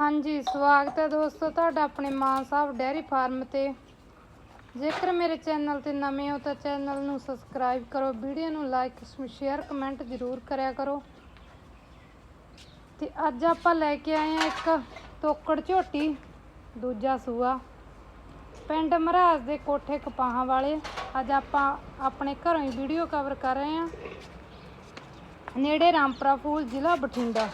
ਹਾਂਜੀ, ਸਵਾਗਤ ਹੈ ਦੋਸਤੋ ਤੁਹਾਡਾ ਆਪਣੇ ਮਾਨ ਸਾਹਿਬ ਡੈਰੀ ਫਾਰਮ ਤੇ। ਜੇਕਰ ਮੇਰੇ ਚੈਨਲ ਤੇ ਨਵੇਂ ਹੋ ਤਾਂ ਚੈਨਲ ਨੂੰ ਸਬਸਕ੍ਰਾਈਬ ਕਰੋ, ਵੀਡੀਓ ਨੂੰ ਲਾਈਕ, ਸ਼ੇਅਰ, ਕਮੈਂਟ ਜ਼ਰੂਰ ਕਰਿਆ ਕਰੋ। ਤੇ ਅੱਜ ਆਪਾਂ ਲੈ ਕੇ ਆਏ ਆ ਇੱਕ ਤੋਕੜ ਝੋਟੀ, ਦੂਜਾ ਸੂਆ। ਪਿੰਡ ਮਹਾਰਾਜ ਦੇ ਕੋਠੇ ਕਪਾਹਾਂ ਵਾਲੇ। ਅੱਜ ਆਪਾਂ ਆਪਣੇ ਘਰੋਂ ਹੀ ਵੀਡੀਓ ਕਵਰ ਕਰ ਰਹੇ ਹਾਂ। ਨੇੜੇ ਰਾਮਪੁਰਾ ਫੂਲ ਜ਼ਿਲ੍ਹਾ ਬਠਿੰਡਾ।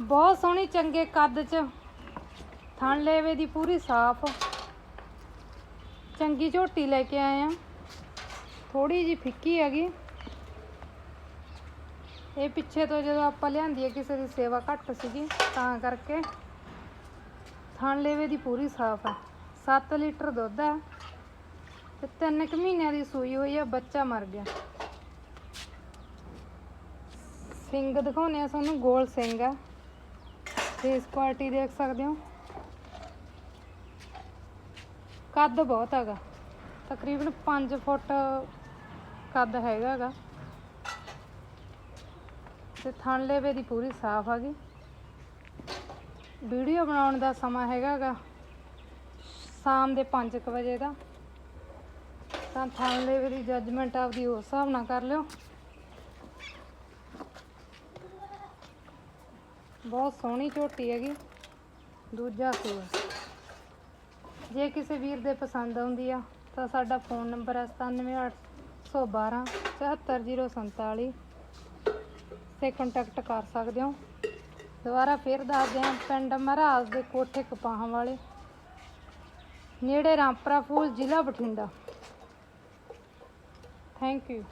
ਬਹੁਤ ਸੋਹਣੀ, ਚੰਗੇ ਕੱਦ ਚ। ਥਣ ਲੇਵੇ ਦੀ ਪੂਰੀ ਸਾਫ਼। ਚੰਗੀ ਝੋਟੀ ਲੈ ਕੇ ਆਏ ਆ। ਥੋੜੀ ਜੀ ਫਿੱਕੀ ਹੈਗੀ। ਇਹ ਪਿੱਛੇ ਤੋਂ ਜਦੋਂ ਆਪਾਂ ਲਿਆਂਦੀ ਹੈ ਕਿਸੇ ਦੀ ਸੇਵਾ ਘੱਟ ਸੀਗੀ, ਤਾਂ ਕਰਕੇ ਥਣ ਲੇਵੇ ਦੀ ਪੂਰੀ ਸਾਫ਼ ਹੈ 7 ਲੀਟਰ ਦੁੱਧ ਹੈ ਤੇ 3 ਕੁ ਮਹੀਨਿਆਂ ਦੀ ਸੂਈ ਹੋਈ ਹੈ ਬੱਚਾ ਮਰ ਗਿਆ। ਸਿੰਘ ਦਿਖਾਉਣੇ ਆ ਤੁਹਾਨੂੰ, ਗੋਲ ਸਿੰਘ ਆ। ਫੇਸ ਕੁਆਲਿਟੀ ਦੇਖ ਸਕਦੇ ਹੋ। ਕੱਦ ਬਹੁਤ ਹੈਗਾ। ਤਕਰੀਬਨ 5 ਫੁੱਟ ਕੱਦ ਹੈਗਾ ਹੈਗਾ। ਤੇ ਥਣ ਲੇਵੇ ਦੀ ਪੂਰੀ ਸਾਫ਼ ਹੈਗੀ ਵੀਡੀਓ ਬਣਾਉਣ ਦਾ ਸਮਾਂ ਹੈਗਾ ਗਾ ਸ਼ਾਮ ਦੇ 5 ਵਜੇ ਦਾ। ਤਾਂ ਥਣ ਲੇਵੇ ਦੀ ਜੱਜਮੈਂਟ ਆਪਦੀ ਉਸ ਹਿਸਾਬ ਨਾਲ ਕਰ ਲਿਓ। ਬਹੁਤ ਸੋਹਣੀ ਝੋਟੀ ਹੈਗੀ। ਦੂਜਾ ਸੂਆ। ਜੇ ਕਿਸੇ ਵੀਰ ਦੇ ਪਸੰਦ ਆਉਂਦੀ ਆ, ਤਾਂ ਸਾਡਾ ਫੋਨ ਨੰਬਰ ਹੈ 97812 74047 ਤੇ ਕੰਟੈਕਟ ਕਰ ਸਕਦੇ ਹੋ। ਦੁਬਾਰਾ ਫੇਰ ਦੱਸਦੇ ਹਾਂ ਪਿੰਡ ਮਹਾਰਾਜ ਦੇ ਕੋਠੇ ਕਪਾਹਾਂ ਵਾਲੇ। ਨੇੜੇ ਰਾਮਪਰਾ ਫੂਲ ਜ਼ਿਲ੍ਹਾ ਬਠਿੰਡਾ। Thank you